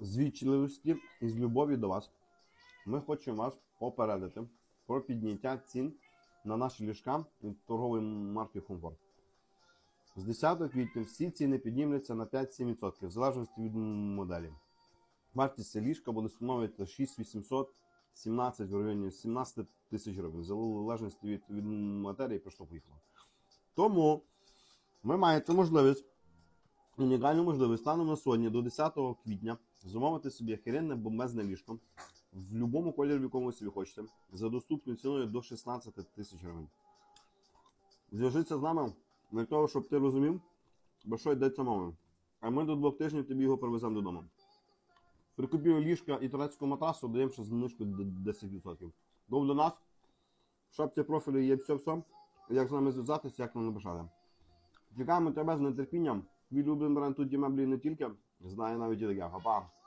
з вічливості і з любові до вас ми хочемо вас попередити про підняття цін на наші ліжка від торгової марки Комфорт. З 10 квітня всі ціни піднімляться на 5-7%, в залежності від моделі. Вартість ліжка буде становити 6800 17 в районі 17 тисяч гривень, в залежності від, від матерії пішло поїхало. Тому ви маєте можливість, унікальну можливість станом на сьогодні до 10 квітня замовити собі охеренне бомбезне ліжко в будь-якому кольорі, в якому собі хочете, за доступною ціною до 16 тисяч гривень. Зв'яжіться з нами для того, щоб ти розумів, про що йдеться мова. А ми до двох тижнів тобі його привеземо додому. При ліжка і турецького матрасу даємо ще знижку до 10%. Був до нас. В шапці профілю є все-все. Як з нами зв'язатися, як нам написати. Чекаємо тебе з нетерпінням. Твій любимий бренд тут меблі не тільки. Знає навіть і таке. Па-па.